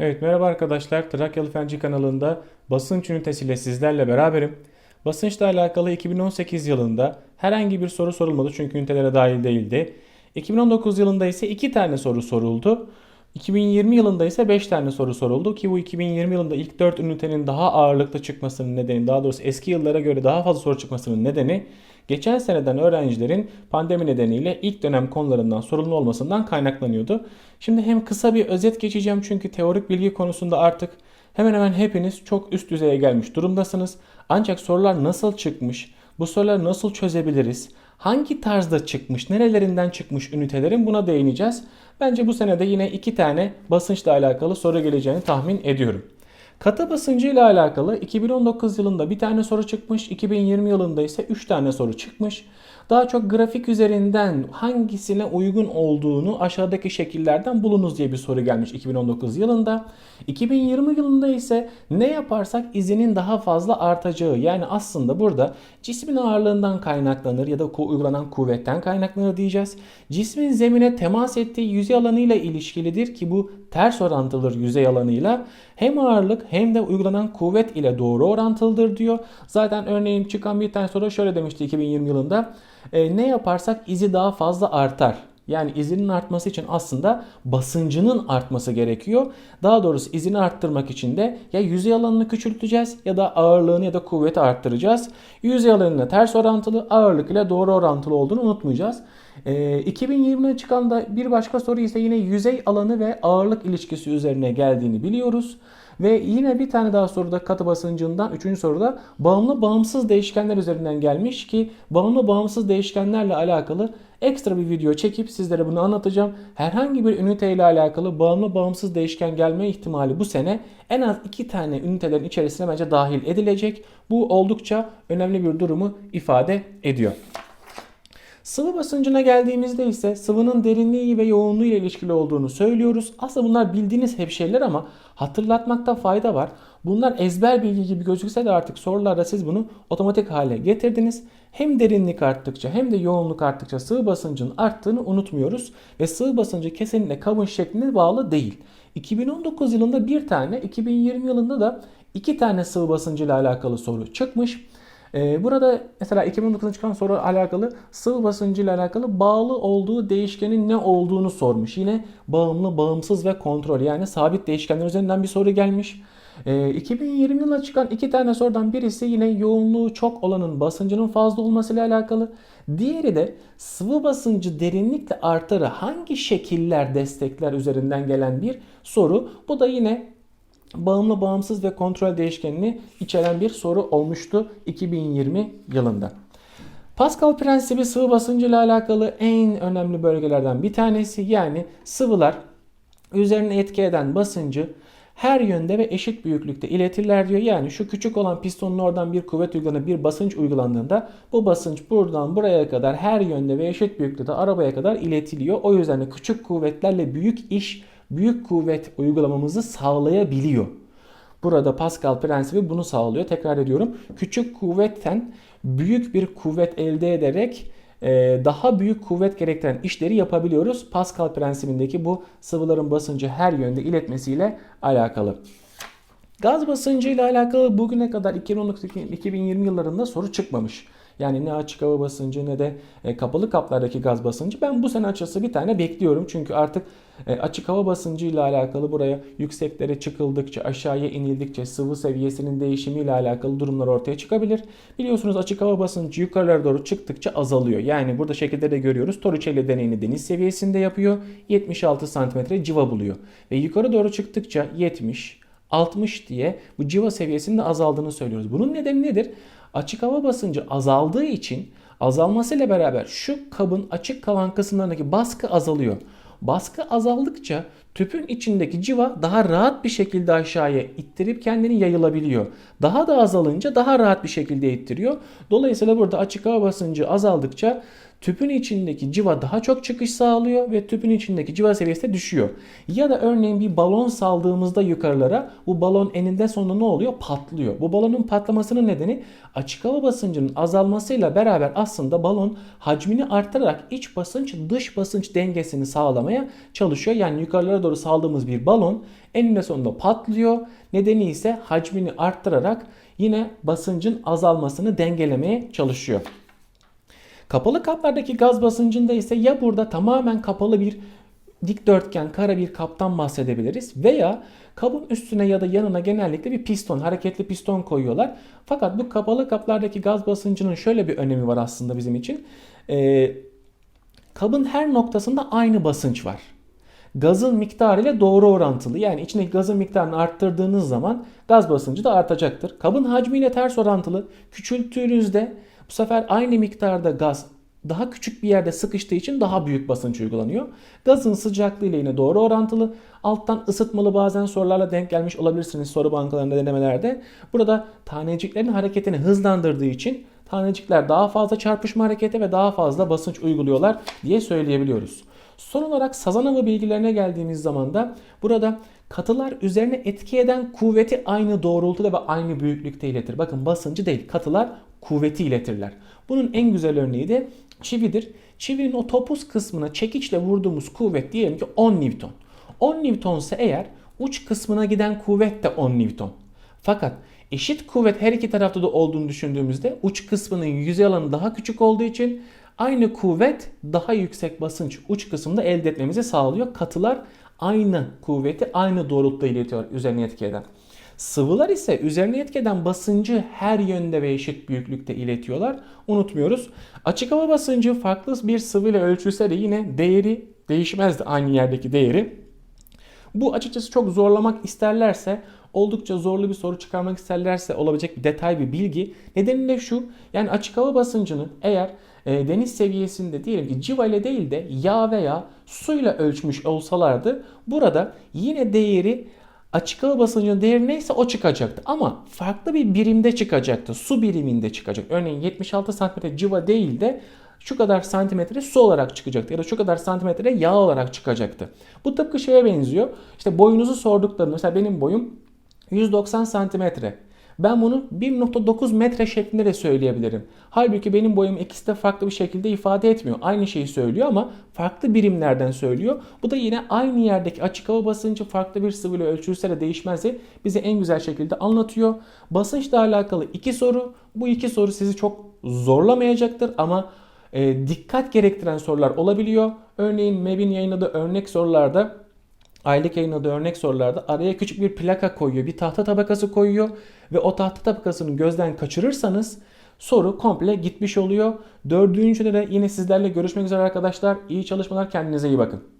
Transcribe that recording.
Evet merhaba arkadaşlar Trakyalı Fenci kanalında basınç ünitesiyle sizlerle beraberim. Basınçla alakalı 2018 yılında herhangi bir soru sorulmadı çünkü ünitelere dahil değildi. 2019 yılında ise 2 tane soru soruldu. 2020 yılında ise 5 tane soru soruldu ki bu 2020 yılında ilk 4 ünitenin daha ağırlıklı çıkmasının nedeni daha doğrusu eski yıllara göre daha fazla soru çıkmasının nedeni geçen seneden öğrencilerin pandemi nedeniyle ilk dönem konularından sorumlu olmasından kaynaklanıyordu. Şimdi hem kısa bir özet geçeceğim çünkü teorik bilgi konusunda artık hemen hemen hepiniz çok üst düzeye gelmiş durumdasınız. Ancak sorular nasıl çıkmış, bu soruları nasıl çözebiliriz, hangi tarzda çıkmış, nerelerinden çıkmış ünitelerin buna değineceğiz. Bence bu senede yine iki tane basınçla alakalı soru geleceğini tahmin ediyorum. Katı basıncı ile alakalı 2019 yılında bir tane soru çıkmış, 2020 yılında ise 3 tane soru çıkmış. Daha çok grafik üzerinden hangisine uygun olduğunu aşağıdaki şekillerden bulunuz diye bir soru gelmiş 2019 yılında. 2020 yılında ise ne yaparsak izinin daha fazla artacağı yani aslında burada cismin ağırlığından kaynaklanır ya da uygulanan kuvvetten kaynaklanır diyeceğiz. Cismin zemine temas ettiği yüzey alanıyla ilişkilidir ki bu ters orantılıdır yüzey alanıyla. Hem ağırlık hem de uygulanan kuvvet ile doğru orantılıdır diyor. Zaten örneğin çıkan bir tane soru şöyle demişti 2020 yılında. E, ne yaparsak izi daha fazla artar. Yani izinin artması için aslında basıncının artması gerekiyor. Daha doğrusu izini arttırmak için de ya yüzey alanını küçülteceğiz ya da ağırlığını ya da kuvveti arttıracağız. Yüzey alanıyla ters orantılı, ağırlık ile doğru orantılı olduğunu unutmayacağız. E, 2020'de çıkan da bir başka soru ise yine yüzey alanı ve ağırlık ilişkisi üzerine geldiğini biliyoruz. Ve yine bir tane daha soruda katı basıncından, üçüncü soruda bağımlı bağımsız değişkenler üzerinden gelmiş ki bağımlı bağımsız değişkenlerle alakalı ekstra bir video çekip sizlere bunu anlatacağım. Herhangi bir ünite ile alakalı bağımlı bağımsız değişken gelme ihtimali bu sene en az iki tane ünitelerin içerisine bence dahil edilecek. Bu oldukça önemli bir durumu ifade ediyor. Sıvı basıncına geldiğimizde ise sıvının derinliği ve yoğunluğu ile ilişkili olduğunu söylüyoruz. Aslında bunlar bildiğiniz hep şeyler ama hatırlatmakta fayda var. Bunlar ezber bilgi gibi gözükse de artık sorularda siz bunu otomatik hale getirdiniz. Hem derinlik arttıkça hem de yoğunluk arttıkça sıvı basıncın arttığını unutmuyoruz. Ve sıvı basıncı kesinlikle kabın şekline bağlı değil. 2019 yılında bir tane, 2020 yılında da iki tane sıvı basıncı ile alakalı soru çıkmış. Ee, burada mesela 2019'da çıkan soru alakalı sıvı basıncı ile alakalı bağlı olduğu değişkenin ne olduğunu sormuş. Yine bağımlı, bağımsız ve kontrol yani sabit değişkenler üzerinden bir soru gelmiş. 2020 ee, yılında çıkan iki tane sorudan birisi yine yoğunluğu çok olanın basıncının fazla olması ile alakalı. Diğeri de sıvı basıncı derinlikle artarı hangi şekiller destekler üzerinden gelen bir soru. Bu da yine bağımlı, bağımsız ve kontrol değişkenini içeren bir soru olmuştu 2020 yılında. Pascal prensibi sıvı basıncı ile alakalı en önemli bölgelerden bir tanesi. Yani sıvılar üzerine etki eden basıncı her yönde ve eşit büyüklükte iletirler diyor. Yani şu küçük olan pistonun oradan bir kuvvet uygulanıp bir basınç uygulandığında bu basınç buradan buraya kadar her yönde ve eşit büyüklükte arabaya kadar iletiliyor. O yüzden de küçük kuvvetlerle büyük iş büyük kuvvet uygulamamızı sağlayabiliyor. Burada Pascal prensibi bunu sağlıyor. Tekrar ediyorum. Küçük kuvvetten büyük bir kuvvet elde ederek e, daha büyük kuvvet gerektiren işleri yapabiliyoruz. Pascal prensibindeki bu sıvıların basıncı her yönde iletmesiyle alakalı. Gaz basıncı ile alakalı bugüne kadar 2019-2020 yıllarında soru çıkmamış. Yani ne açık hava basıncı ne de e, kapalı kaplardaki gaz basıncı. Ben bu sene açısı bir tane bekliyorum. Çünkü artık e, açık hava basıncı ile alakalı buraya yükseklere çıkıldıkça aşağıya inildikçe sıvı seviyesinin değişimi ile alakalı durumlar ortaya çıkabilir. Biliyorsunuz açık hava basıncı yukarılara doğru çıktıkça azalıyor. Yani burada şekilde de görüyoruz. Torricelli deneyini deniz seviyesinde yapıyor. 76 santimetre civa buluyor. Ve yukarı doğru çıktıkça 70, 60 diye bu civa seviyesinin de azaldığını söylüyoruz. Bunun nedeni nedir? Açık hava basıncı azaldığı için azalmasıyla beraber şu kabın açık kalan kısımlarındaki baskı azalıyor. Baskı azaldıkça tüpün içindeki civa daha rahat bir şekilde aşağıya ittirip kendini yayılabiliyor. Daha da azalınca daha rahat bir şekilde ittiriyor. Dolayısıyla burada açık hava basıncı azaldıkça tüpün içindeki civa daha çok çıkış sağlıyor ve tüpün içindeki civa seviyesi de düşüyor. Ya da örneğin bir balon saldığımızda yukarılara bu balon eninde sonunda ne oluyor? Patlıyor. Bu balonun patlamasının nedeni açık hava basıncının azalmasıyla beraber aslında balon hacmini arttırarak iç basınç dış basınç dengesini sağlamaya çalışıyor. Yani yukarılara doğru doğru saldığımız bir balon eninde sonunda patlıyor. Nedeni ise hacmini arttırarak yine basıncın azalmasını dengelemeye çalışıyor. Kapalı kaplardaki gaz basıncında ise ya burada tamamen kapalı bir dikdörtgen kara bir kaptan bahsedebiliriz veya kabın üstüne ya da yanına genellikle bir piston, hareketli piston koyuyorlar. Fakat bu kapalı kaplardaki gaz basıncının şöyle bir önemi var aslında bizim için. Ee, kabın her noktasında aynı basınç var. Gazın miktarı ile doğru orantılı. Yani içindeki gazın miktarını arttırdığınız zaman gaz basıncı da artacaktır. Kabın hacmiyle ters orantılı. Küçülttüğünüzde bu sefer aynı miktarda gaz daha küçük bir yerde sıkıştığı için daha büyük basınç uygulanıyor. Gazın sıcaklığı ile yine doğru orantılı. Alttan ısıtmalı bazen sorularla denk gelmiş olabilirsiniz soru bankalarında denemelerde. Burada taneciklerin hareketini hızlandırdığı için tanecikler daha fazla çarpışma hareketi ve daha fazla basınç uyguluyorlar diye söyleyebiliyoruz. Son olarak sazan hava bilgilerine geldiğimiz zaman da burada katılar üzerine etki eden kuvveti aynı doğrultuda ve aynı büyüklükte iletir. Bakın basıncı değil katılar kuvveti iletirler. Bunun en güzel örneği de çividir. Çivinin o topuz kısmına çekiçle vurduğumuz kuvvet diyelim ki 10 Newton. 10 Newton ise eğer uç kısmına giden kuvvet de 10 Newton. Fakat eşit kuvvet her iki tarafta da olduğunu düşündüğümüzde uç kısmının yüzey alanı daha küçük olduğu için aynı kuvvet daha yüksek basınç uç kısımda elde etmemizi sağlıyor. Katılar aynı kuvveti aynı doğrultuda iletiyor üzerine etki eden. Sıvılar ise üzerine etki eden basıncı her yönde ve eşit büyüklükte iletiyorlar. Unutmuyoruz. Açık hava basıncı farklı bir sıvıyla ölçülse de yine değeri değişmezdi aynı yerdeki değeri. Bu açıkçası çok zorlamak isterlerse oldukça zorlu bir soru çıkarmak isterlerse olabilecek bir detay bir bilgi. Nedeni de şu yani açık hava basıncını eğer e, deniz seviyesinde diyelim ki civa ile değil de yağ veya suyla ölçmüş olsalardı burada yine değeri açık hava basıncının değeri neyse o çıkacaktı. Ama farklı bir birimde çıkacaktı. Su biriminde çıkacak. Örneğin 76 santimetre civa değil de şu kadar santimetre su olarak çıkacaktı ya da şu kadar santimetre yağ olarak çıkacaktı. Bu tıpkı şeye benziyor. İşte boyunuzu sorduklarında mesela benim boyum 190 santimetre. Ben bunu 1.9 metre şeklinde de söyleyebilirim. Halbuki benim boyum ikisi de farklı bir şekilde ifade etmiyor. Aynı şeyi söylüyor ama farklı birimlerden söylüyor. Bu da yine aynı yerdeki açık hava basıncı farklı bir sıvıyla ölçülse de değişmezse bize en güzel şekilde anlatıyor. Basınçla alakalı iki soru. Bu iki soru sizi çok zorlamayacaktır ama e, dikkat gerektiren sorular olabiliyor. Örneğin MEB'in yayınladığı örnek sorularda aylık yayınladığı örnek sorularda araya küçük bir plaka koyuyor. Bir tahta tabakası koyuyor ve o tahta tabakasını gözden kaçırırsanız soru komple gitmiş oluyor. Dördüncüde de yine sizlerle görüşmek üzere arkadaşlar. İyi çalışmalar kendinize iyi bakın.